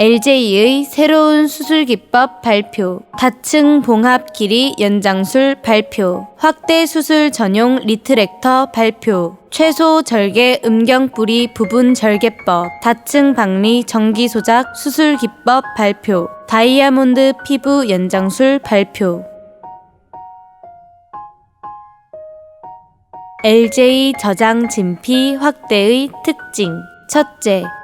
LJ의 새로운 수술 기법 발표, 다층 봉합 길이 연장술 발표, 확대 수술 전용 리트렉터 발표, 최소 절개 음경 뿌리 부분 절개법, 다층 박리 전기 소작 수술 기법 발표, 다이아몬드 피부 연장술 발표. LJ 저장 진피 확대의 특징. 첫째,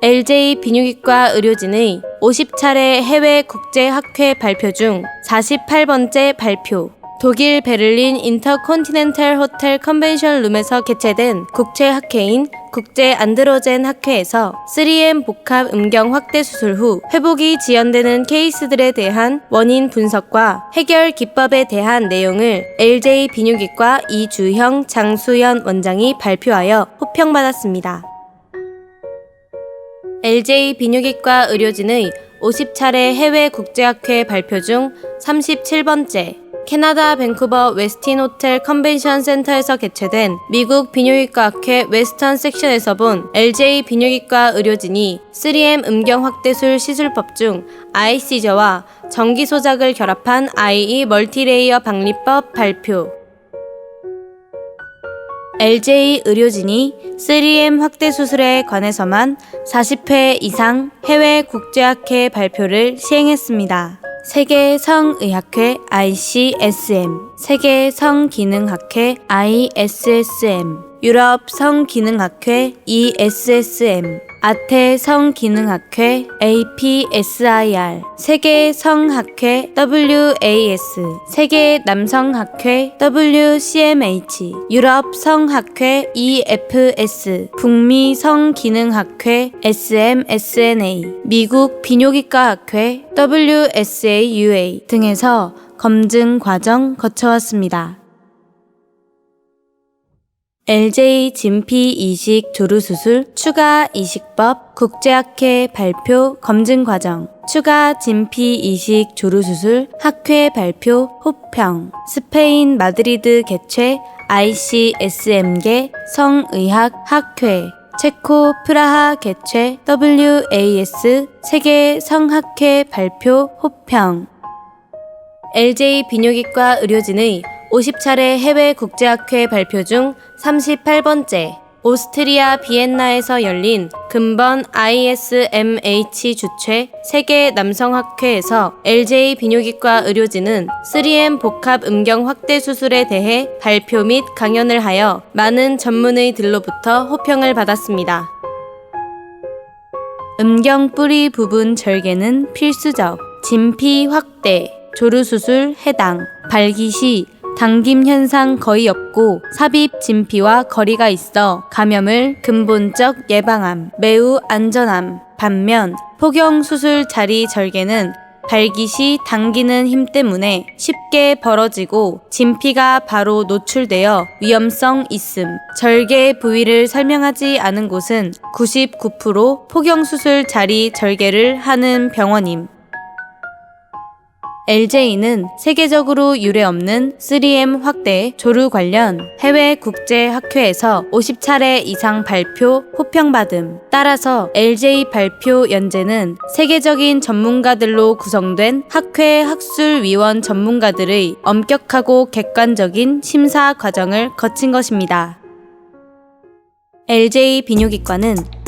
LJ 비뇨기과 의료진의 50차례 해외 국제 학회 발표 중 48번째 발표. 독일 베를린 인터콘티넨탈 호텔 컨벤션 룸에서 개최된 국제 학회인 국제 안드로젠 학회에서 3M 복합 음경 확대 수술 후 회복이 지연되는 케이스들에 대한 원인 분석과 해결 기법에 대한 내용을 LJ 비뇨기과 이주형 장수연 원장이 발표하여 호평받았습니다. LJ 비뇨기과 의료진의 50차례 해외 국제학회 발표 중 37번째 캐나다 밴쿠버 웨스틴 호텔 컨벤션 센터에서 개최된 미국 비뇨기과 학회 웨스턴 섹션에서 본 LJ 비뇨기과 의료진이 3M 음경 확대술 시술법 중 아이 시저와 전기 소작을 결합한 IE 멀티레이어 박리법 발표 LJ 의료진이 3M 확대 수술에 관해서만 40회 이상 해외 국제학회 발표를 시행했습니다. 세계 성의학회 ICSM, 세계 성기능학회 ISSM, 유럽 성기능학회 ESSM, 아태 성기능학회 APSIR, 세계 성학회 WAS, 세계 남성학회 WCMH, 유럽 성학회 EFS, 북미 성기능학회 SMSNA, 미국 비뇨기과학회 WSAUA 등에서 검증 과정 거쳐왔습니다. LJ 진피 이식 조루 수술 추가 이식법 국제학회 발표 검증 과정 추가 진피 이식 조루 수술 학회 발표 호평 스페인 마드리드 개최 ICSM계 성의학 학회 체코 프라하 개최 WAS 세계 성학회 발표 호평 LJ 비뇨기과 의료진의 50차례 해외 국제학회 발표 중 38번째 오스트리아 비엔나에서 열린 금번 ISMH 주최 세계 남성학회에서 LJ 비뇨기과 의료진은 3M 복합 음경 확대 수술에 대해 발표 및 강연을 하여 많은 전문의들로부터 호평을 받았습니다. 음경 뿌리 부분 절개는 필수적, 진피 확대, 조루수술 해당, 발기 시 당김 현상 거의 없고 삽입 진피와 거리가 있어 감염을 근본적 예방함, 매우 안전함. 반면 포경 수술 자리 절개는 발기 시 당기는 힘 때문에 쉽게 벌어지고 진피가 바로 노출되어 위험성 있음. 절개 부위를 설명하지 않은 곳은 99% 포경 수술 자리 절개를 하는 병원임. LJ는 세계적으로 유례 없는 3M 확대 조루 관련 해외 국제 학회에서 50차례 이상 발표 호평받음. 따라서 LJ 발표 연재는 세계적인 전문가들로 구성된 학회 학술위원 전문가들의 엄격하고 객관적인 심사 과정을 거친 것입니다. LJ 비뇨기과는